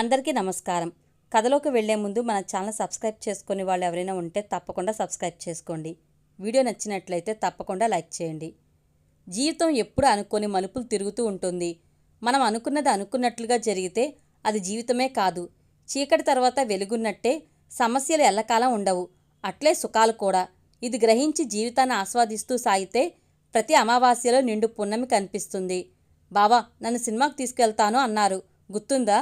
అందరికీ నమస్కారం. కథలోకి వెళ్ళే ముందు మన ఛానల్ సబ్స్క్రైబ్ చేసుకునే వాళ్ళు ఎవరైనా ఉంటే తప్పకుండా సబ్స్క్రైబ్ చేసుకోండి. వీడియో నచ్చినట్లయితే తప్పకుండా లైక్ చేయండి. జీవితం ఎప్పుడు అనుకోని మలుపులు తిరుగుతూ ఉంటుంది. మనం అనుకున్నది అనుకున్నట్లుగా జరిగితే అది జీవితమే కాదు. చీకటి తర్వాత వెలుగున్నట్టే సమస్యలు ఎల్లకాలం ఉండవు. అట్లే సుఖాలు కూడా. ఇది గ్రహించి జీవితాన్ని ఆస్వాదిస్తూ సాగితే ప్రతి అమావాస్యలో నిండు పున్నమి కనిపిస్తుంది. బావా నన్ను సినిమాకు తీసుకెళ్తాను అన్నారు. గుర్తుందా?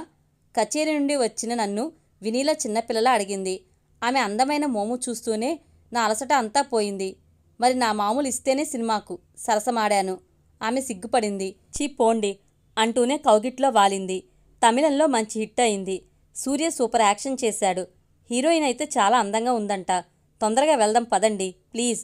కచేరీ నుండి వచ్చిన నన్ను వినీల చిన్నపిల్లల అడిగింది. ఆమె అందమైన మోము చూస్తూనే నా అలసట అంతా పోయింది. మరి నా మామూలు ఇస్తేనే సినిమాకు సరసమాడాను. ఆమె సిగ్గుపడింది. చీ పోండి అంటూనే కౌగిట్లో వాలింది. తమిళంలో మంచి హిట్ అయింది. సూర్య సూపర్ యాక్షన్ చేశాడు. హీరోయిన్ అయితే చాలా అందంగా ఉందంట. తొందరగా వెళ్దాం పదండి ప్లీజ్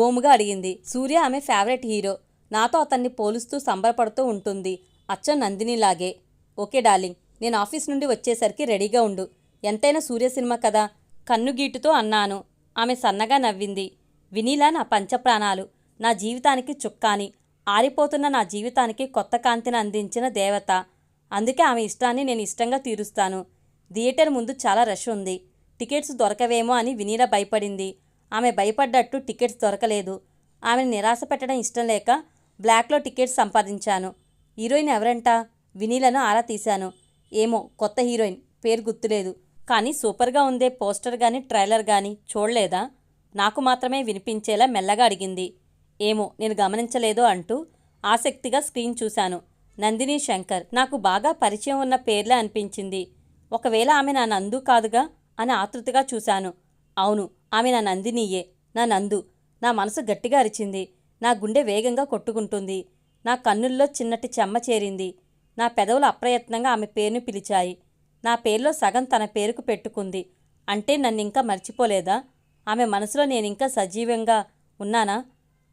గోముగా అడిగింది. సూర్య ఆమె ఫేవరెట్ హీరో. నాతో అతన్ని పోలుస్తూ సంబరపడుతూ ఉంటుంది. అచ్చం నందినిలాగే. Okay darling. నేను ఆఫీస్ నుండి వచ్చేసరికి రెడీగా ఉండు. ఎంతైనా సూర్య సినిమా కదా. కన్నుగీటుతో అన్నాను. ఆమె సన్నగా నవ్వింది. వినీలా నా పంచప్రాణాలు. నా జీవితానికి చుక్కాని. ఆరిపోతున్న నా జీవితానికి కొత్త కాంతిని అందించిన దేవత. అందుకే ఆమె ఇష్టాన్ని నేను ఇష్టంగా తీరుస్తాను. థియేటర్ ముందు చాలా రష్ ఉంది. టికెట్స్ దొరకవేమో అని వినీల భయపడింది. ఆమె భయపడ్డట్టు టికెట్స్ దొరకలేదు. ఆమెను నిరాశ పెట్టడం ఇష్టం లేక బ్లాక్లో టికెట్స్ సంపాదించాను. హీరోయిన్ ఎవరంట? వినీలను ఆరా తీశాను. ఏమో కొత్త హీరోయిన్ పేరు గుర్తులేదు. కానీ సూపర్గా ఉందే పోస్టర్ గాని ట్రైలర్ గాని చూడలేదా? నాకు మాత్రమే వినిపించేలా మెల్లగా అడిగింది. ఏమో నేను గమనించలేదో అంటూ ఆసక్తిగా స్క్రీన్ చూశాను. నందిని శంకర్ నాకు బాగా పరిచయం ఉన్న పేర్లే అనిపించింది. ఒకవేళ ఆమె నా నందు కాదుగా అని ఆతృతగా చూశాను. అవును ఆమె నా నందినియే నా నందు. నా మనసు గట్టిగా అరిచింది. నా గుండె వేగంగా కొట్టుకుంటుంది. నా కన్నుల్లో చిన్నటి చెమ్మ చేరింది. నా పెదవులు అప్రయత్నంగా ఆమె పేరును పిలిచాయి. నా పేరులో సగం తన పేరుకు పెట్టుకుంది. అంటే నన్ను ఇంకా మర్చిపోలేదా? ఆమె మనసులో నేనింకా సజీవంగా ఉన్నానా?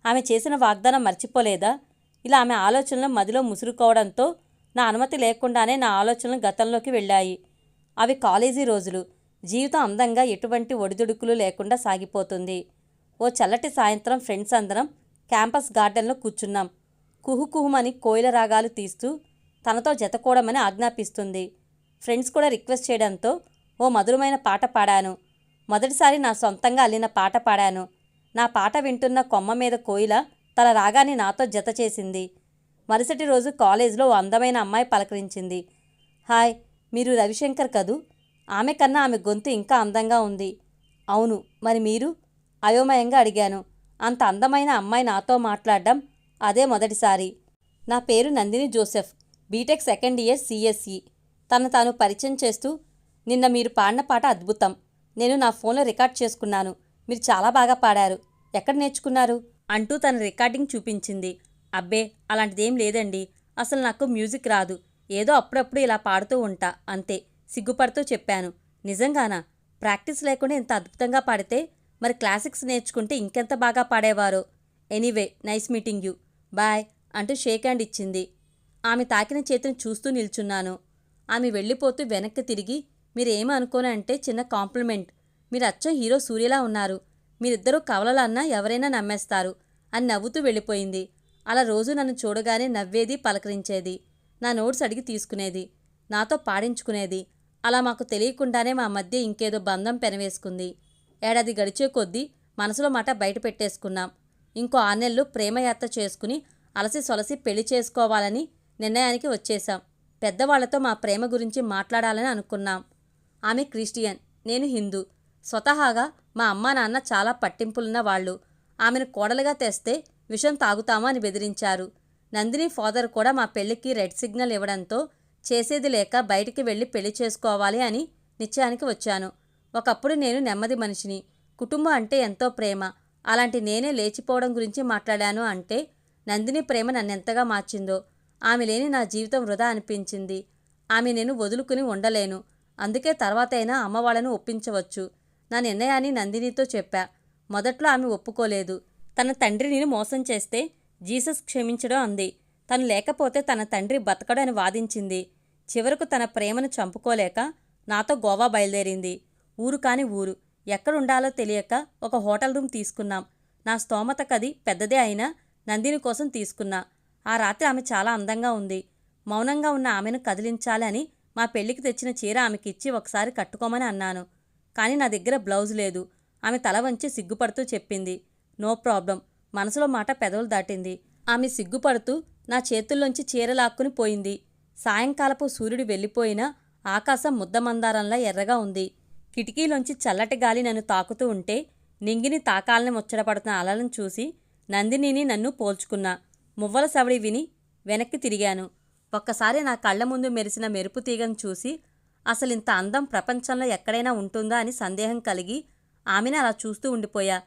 ఆమె చేసిన వాగ్దానం మర్చిపోలేదా? ఇలా ఆమె ఆలోచనలు మదిలో ముసురుకోవడంతో నా అనుమతి లేకుండానే నా ఆలోచనలు గతంలోకి వెళ్ళాయి. అవి కాలేజీ రోజులు. జీవితం అందంగా ఎటువంటి ఒడిదుడుకులు లేకుండా సాగిపోతుంది. ఓ చల్లటి సాయంత్రం ఫ్రెండ్స్ అందరం క్యాంపస్ గార్డెన్లో కూర్చున్నాం. కుహుకుహుమని కోయిల రాగాలు తీస్తూ తనతో జతకూడమని ఆజ్ఞాపిస్తుంది. ఫ్రెండ్స్ కూడా రిక్వెస్ట్ చేయడంతో ఓ మధురమైన పాట పాడాను. మొదటిసారి నా సొంతంగా అల్లిన పాట పాడాను. నా పాట వింటున్న కొమ్మ మీద కోయిల తన రాగాన్ని నాతో జత చేసింది. మరుసటి రోజు కాలేజీలో ఓ అందమైన అమ్మాయి పలకరించింది. హాయ్ మీరు రవిశంకర్ కదూ? ఆమె కన్నా ఆమె గొంతు ఇంకా అందంగా ఉంది. అవును మరి మీరు? అయోమయంగా అడిగాను. అంత అందమైన అమ్మాయి నాతో మాట్లాడడం అదే మొదటిసారి. నా పేరు Nandini Joseph. B Tech second year CSE. తను తాను పరిచయం చేస్తూ నిన్న మీరు పాడిన పాట అద్భుతం. నేను నా ఫోన్లో రికార్డ్ చేసుకున్నాను. మీరు చాలా బాగా పాడారు. ఎక్కడ నేర్చుకున్నారు? అంటూ తన రికార్డింగ్ చూపించింది. అబ్బే అలాంటిదేం లేదండి. అసలు నాకు మ్యూజిక్ రాదు. ఏదో అప్పుడప్పుడు ఇలా పాడుతూ ఉంటా. అంతే. సిగ్గుపడుతూ చెప్పాను. నిజంగానా? ప్రాక్టీస్ లేకుండా ఇంత అద్భుతంగా పాడితే మరి క్లాసిక్స్ నేర్చుకుంటే ఇంకెంత బాగా పాడేవారో? Anyway nice meeting you. Bye అంటూ షేక్ హ్యాండ్ ఇచ్చింది. ఆమె తాకిన చేతిని చూస్తూ నిల్చున్నాను. ఆమె వెళ్ళిపోతూ వెనక్కి తిరిగి మీరేమీ అనుకోని అంటే చిన్న కాంప్లిమెంట్. మీరు అచ్చం హీరో సూర్యలా ఉన్నారు. మీరిద్దరూ కవలలన్నా ఎవరైనా నమ్మేస్తారు అని నవ్వుతూ వెళ్ళిపోయింది. అలా రోజు నన్ను చూడగానే నవ్వేది పలకరించేది. నా నోట్స్ అడిగి తీసుకునేది. నాతో పాడించుకునేది. అలా మాకు తెలియకుండానే మా మధ్య ఇంకేదో బంధం పెనవేసుకుంది. ఏడాది గడిచే కొద్దీ మనసులో మాట బయట పెట్టేసుకున్నాం. ఇంకో ఆరు నెలలు ప్రేమయాత్ర చేసుకుని అలసి సొలసి పెళ్ళి చేసుకోవాలని నిర్ణయానికి వచ్చేశాం. పెద్దవాళ్ళతో మా ప్రేమ గురించి మాట్లాడాలని అనుకున్నాం. ఆమె క్రిస్టియన్ నేను హిందూ. స్వతహాగా మా అమ్మా నాన్న చాలా పట్టింపులున్న వాళ్ళు. ఆమెను కోడలుగా తెస్తే విషం తాగుతామా అని బెదిరించారు. నందిని ఫాదర్ కూడా మా పెళ్ళికి రెడ్ సిగ్నల్ ఇవ్వడంతో చేసేది లేక బయటికి వెళ్ళి పెళ్ళి చేసుకోవాలి అని నిశ్చయానికి వచ్చాను. ఒకప్పుడు నేను నెమ్మది మనిషిని. కుటుంబం అంటే ఎంతో ప్రేమ. అలాంటి నేనే లేచిపోవడం గురించి మాట్లాడాను అంటే నందిని ప్రేమ నన్నెంతగా మార్చిందో. ఆమె లేని నా జీవితం వృధా అనిపించింది. ఆమె నేను వదులుకుని ఉండలేను. అందుకే తర్వాతైనా అమ్మవాళ్ళను ఒప్పించవచ్చు. నా నిర్ణయాన్ని నందినితో చెప్పా. మొదట్లో ఆమె ఒప్పుకోలేదు. తన తండ్రిని మోసం చేస్తే జీసస్ క్షమించడం అంది. తను లేకపోతే తన తండ్రి బతకడని అని వాదించింది. చివరకు తన ప్రేమను చంపుకోలేక నాతో గోవా బయలుదేరింది. ఊరు కాని ఊరు. ఎక్కడుండాలో తెలియక ఒక హోటల్ రూమ్ తీసుకున్నాం. నా స్తోమత కది పెద్దదే అయినా నందిని కోసం తీసుకున్నా. ఆ రాత్రి ఆమె చాలా అందంగా ఉంది. మౌనంగా ఉన్న ఆమెను కదిలించాలని మా పెళ్ళికి తెచ్చిన చీర ఆమెకి ఇచ్చి ఒకసారి కట్టుకోమని అన్నాను. కానీ నా దగ్గర బ్లౌజ్ లేదు. ఆమె తల వంచి సిగ్గుపడుతూ చెప్పింది. No problem. మనసులో మాట పెదవులు దాటింది. ఆమె సిగ్గుపడుతూ నా చేతుల్లోంచి చీర లాక్కుని పోయింది. సాయంకాలపు సూర్యుడు వెళ్ళిపోయినా ఆకాశం ముద్దమందారంలా ఎర్రగా ఉంది. కిటికీలోంచి చల్లటి గాలి నన్ను తాకుతూ ఉంటే నింగిని తాకాలని ముచ్చటపడుతున్న అలలను చూసి నందినిని నన్ను పోల్చుకున్నా. మువ్వల సవడి విని వెనక్కి తిరిగాను. ఒక్కసారి నా కళ్ళ ముందు మెరిసిన మెరుపు తీగను చూసి అసలు ఇంత అందం ప్రపంచంలో ఎక్కడైనా ఉంటుందా అని సందేహం కలిగి ఆమెను అలా చూస్తూ ఉండిపోయా.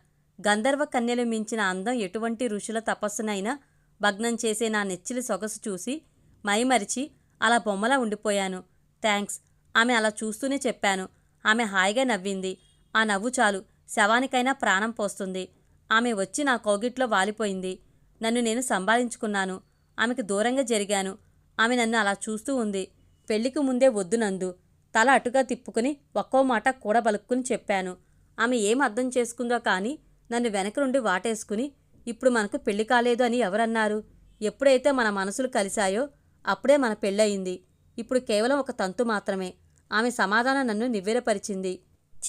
గంధర్వ కన్యలు మించిన అందం ఎటువంటి ఋషుల తపస్సునైనా భగ్నం చేసే నా నెచ్చిలి సొగసు చూసి మైమరిచి అలా బొమ్మలా ఉండిపోయాను. థ్యాంక్స్ ఆమె అలా చూస్తూనే చెప్పాను. ఆమె హాయిగా నవ్వింది. ఆ నవ్వు చాలు. శవానికైనా ప్రాణం పోస్తుంది. ఆమె వచ్చి నా కోగిట్లో వాలిపోయింది. నన్ను నేను సంభాళించుకున్నాను ఆమెకు దూరంగా జరిగాను. ఆమె నన్ను అలా చూస్తూ ఉంది. పెళ్ళికి ముందే వద్దు నందు. తల అటుగా తిప్పుకుని ఒక్కో మాట కూడబలుక్కుని చెప్పాను. ఆమె ఏం అర్థం చేసుకుందో కానీ నన్ను వెనక నుండి వాటేసుకుని ఇప్పుడు మనకు పెళ్ళి కాలేదు అని ఎవరన్నారు? ఎప్పుడైతే మన మనసులు కలిశాయో అప్పుడే మన పెళ్ళయింది. ఇప్పుడు కేవలం ఒక తంతు మాత్రమే. ఆమె సమాధానం నన్ను నివ్వెరపరిచింది.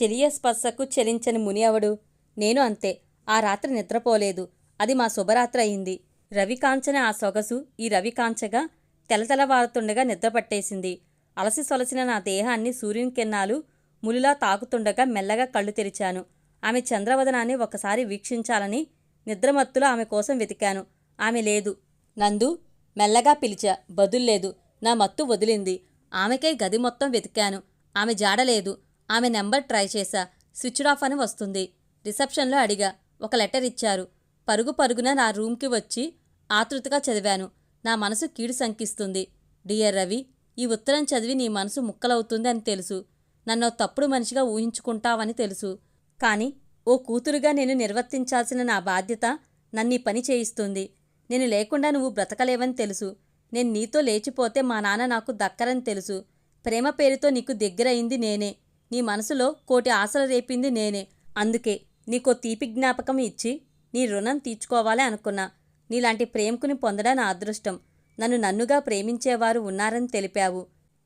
చెలియ స్పర్శకు చెలించని మునియవడు. నేను అంతే. ఆ రాత్రి నిద్రపోలేదు. అది మా శుభరాత్రి అయింది. రవికాంచన ఆ సొగసు ఈ రవికాంచగా తెలతెలవారుతుండగా నిద్రపట్టేసింది అలసి సొలసిన నా దేహాన్ని సూర్యుని కిరణాలు ములిలా తాకుతుండగా మెల్లగా కళ్ళు తెరిచాను. ఆమె చంద్రవదనాన్ని ఒకసారి వీక్షించాలని నిద్రమత్తులో ఆమె కోసం వెతికాను. ఆమె లేదు. నందు మెల్లగా పిలిచా బదుల్లేదు నా మత్తు వదిలింది. ఆమెకై గది మొత్తం వెతికాను. ఆమె జాడలేదు ఆమె నెంబర్ ట్రై చేశా. స్విచ్డ్ ఆఫ్ అని వస్తుంది. రిసెప్షన్లో అడిగా. ఒక లెటర్ ఇచ్చారు. పరుగు పరుగున నా రూమ్కి వచ్చి ఆతృతగా చదివాను. నా మనసు కీడు శంకిస్తుంది. డియర్ రవి ఈ ఉత్తరం చదివి నీ మనసు ముక్కలవుతుంది అని తెలుసు. నన్ను తప్పుడు మనిషిగా ఊహించుకుంటావని తెలుసు. కానీ ఓ కూతురుగా నేను నిర్వర్తించాల్సిన నా బాధ్యత నన్నీ పని చేయిస్తుంది. నేను లేకుండా నువ్వు బ్రతకలేవని తెలుసు. నేను నీతో లేచిపోతే మా నాన్న నాకు దక్కరని తెలుసు. ప్రేమ పేరుతో నీకు దగ్గరయింది నేనే. నీ మనసులో కోటి ఆశలు రేపింది నేనే. అందుకే నీకో తీపి జ్ఞాపకం ఇచ్చి నీ రుణం తీర్చుకోవాలి అనుకున్నా. నీలాంటి ప్రేమకుని పొందడం నా అదృష్టం. నన్ను నన్నుగా ప్రేమించేవారు ఉన్నారని తెలిపావు.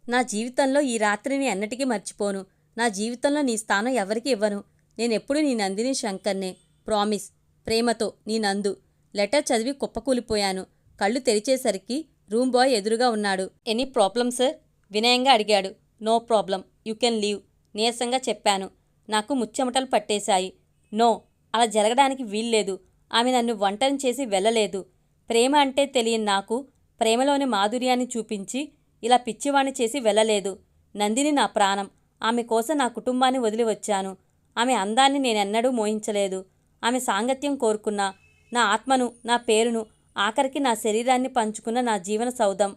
నా జీవితంలో ఈ రాత్రిని ఎన్నటికీ మర్చిపోను. నా జీవితంలో నీ స్థానం ఎవరికి ఇవ్వను. నేనెప్పుడు నీ నందిని శంకర్నే. ప్రామిస్. ప్రేమతో నీ నందు. లెటర్ చదివి కుప్పకూలిపోయాను. కళ్ళు తెరిచేసరికి రూమ్ బాయ్ ఎదురుగా ఉన్నాడు. Any problem sir? వినయంగా అడిగాడు. No problem you can leave. నీరసంగా చెప్పాను. నాకు ముచ్చెమటలు పట్టేశాయి. నో. అలా జరగడానికి వీల్లేదు. ఆమె నన్ను వంటని చేసి వెళ్ళలేదు. ప్రేమ అంటే తెలియని నాకు ప్రేమలోని మాధుర్యాన్ని చూపించి ఇలా పిచ్చివాణ్ణి చేసి వెళ్ళలేదు. నందిని నా ప్రాణం. ఆమె కోసం నా కుటుంబాన్ని వదిలి వచ్చాను ఆమె అందాన్ని నేనెన్నడూ మోహించలేదు. ఆమె సాంగత్యం కోరుకున్నా. నా ఆత్మను నా పేరును ఆఖరికి నా శరీరాన్ని పంచుకున్న నా జీవన సౌధం.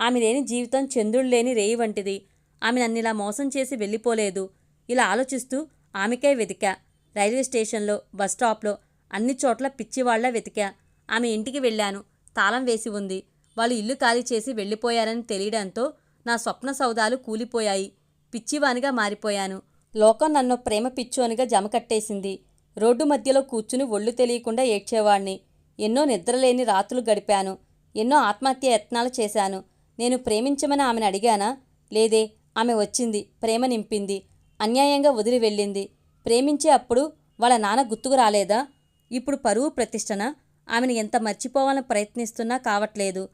ఆమె లేని జీవితం చంద్రుడు లేని రేయి వంటిది. ఆమె నన్ను ఇలా మోసం చేసి వెళ్ళిపోలేదు. ఇలా ఆలోచిస్తూ ఆమెకే వెతికా. రైల్వే స్టేషన్లో బస్ స్టాప్లో అన్ని చోట్ల పిచ్చివాళ్ళ వెతికా. ఆమె ఇంటికి వెళ్ళాను. తాళం వేసి ఉంది. వాళ్ళు ఇల్లు ఖాళీ చేసి వెళ్ళిపోయారని తెలియడంతో నా స్వప్న సౌదాలు కూలిపోయాయి. పిచ్చివానిగా మారిపోయాను. లోకం నన్ను ప్రేమ పిచ్చోనిగా జమకట్టేసింది రోడ్డు మధ్యలో కూర్చుని ఒళ్ళు తెలియకుండా ఏడ్చేవాణ్ణి. ఎన్నో నిద్రలేని రాత్రులు గడిపాను. ఎన్నో ఆత్మహత్య యత్నాలు చేశాను. నేను ప్రేమించమని ఆమెను అడిగానా? లేదే ఆమె వచ్చింది ప్రేమ నింపింది అన్యాయంగా వదిలి వెళ్ళింది. ప్రేమించే అప్పుడు వాళ్ళ నాన్న గుర్తుకు రాలేదా? ఇప్పుడు పరువు ప్రతిష్టన? ఆమెను ఎంత మర్చిపోవాలని ప్రయత్నిస్తున్నా కావట్లేదు.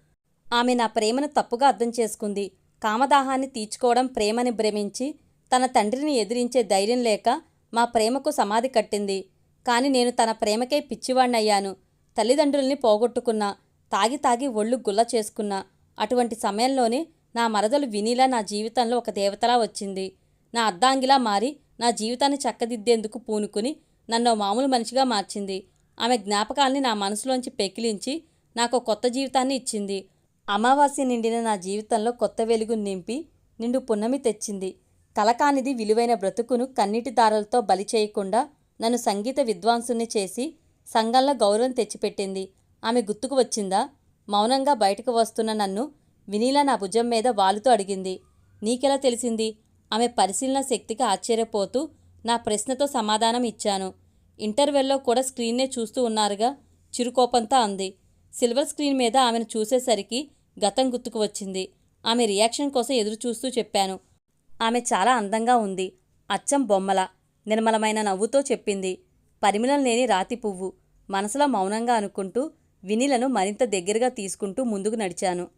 ఆమె నా ప్రేమను తప్పుగా అర్థం చేసుకుంది. కామదాహాన్ని తీర్చుకోవడం ప్రేమని భ్రమించి తన తండ్రిని ఎదిరించే ధైర్యం లేక మా ప్రేమకు సమాధి కట్టింది. కాని నేను తన ప్రేమకే పిచ్చివాణ్ణయ్యాను. తల్లిదండ్రుల్ని పోగొట్టుకున్నా తాగి తాగి ఒళ్ళు గుల్ల చేసుకున్నా అటువంటి సమయంలోనే నా మరదలు వినీలా నా జీవితంలో ఒక దేవతలా వచ్చింది. నా అర్ధాంగిలా మారి నా జీవితాన్ని చక్కదిద్దేందుకు పూనుకుని నన్ను మామూలు మనిషిగా మార్చింది. ఆమె జ్ఞాపకాల్ని నా మనసులోంచి పెకిలించి నాకు కొత్త జీవితాన్ని ఇచ్చింది. అమావాస్య నిండిన నా జీవితంలో కొత్త వెలుగు నింపి నిండు పున్నమి తెచ్చింది. కలకానిది విలువైన బ్రతుకును కన్నీటి దారలతో బలి చేయకుండా నన్ను సంగీత విద్వాంసుని చేసి సంఘంలో గౌరవం తెచ్చిపెట్టింది. ఆమె గుర్తుకు వచ్చిందా? మౌనంగా బయటకు వస్తున్న నన్ను వినీల నా భుజం మీద వాలుతూ అడిగింది. నీకెలా తెలిసింది? ఆమె పరిశీలన శక్తికి ఆశ్చర్యపోతూ నా ప్రశ్నతో సమాధానం ఇచ్చాను. ఇంటర్వెల్లో కూడా స్క్రీన్నే చూస్తూ ఉన్నారుగా చిరుకోపంతో అంది. సిల్వర్ స్క్రీన్ మీద ఆమెను చూసేసరికి గతం గుర్తుకు వచ్చింది. ఆమె రియాక్షన్ కోసం ఎదురు చూస్తూ చెప్పాను. ఆమె చాలా అందంగా ఉంది. అచ్చం బొమ్మల నిర్మలమైన నవ్వుతో చెప్పింది. పరిమళం లేని రాతి పువ్వు మనసులో మౌనంగా అనుకుంటూ వినిలను మరింత దగ్గరగా తీసుకుంటూ ముందుకు నడిచాను.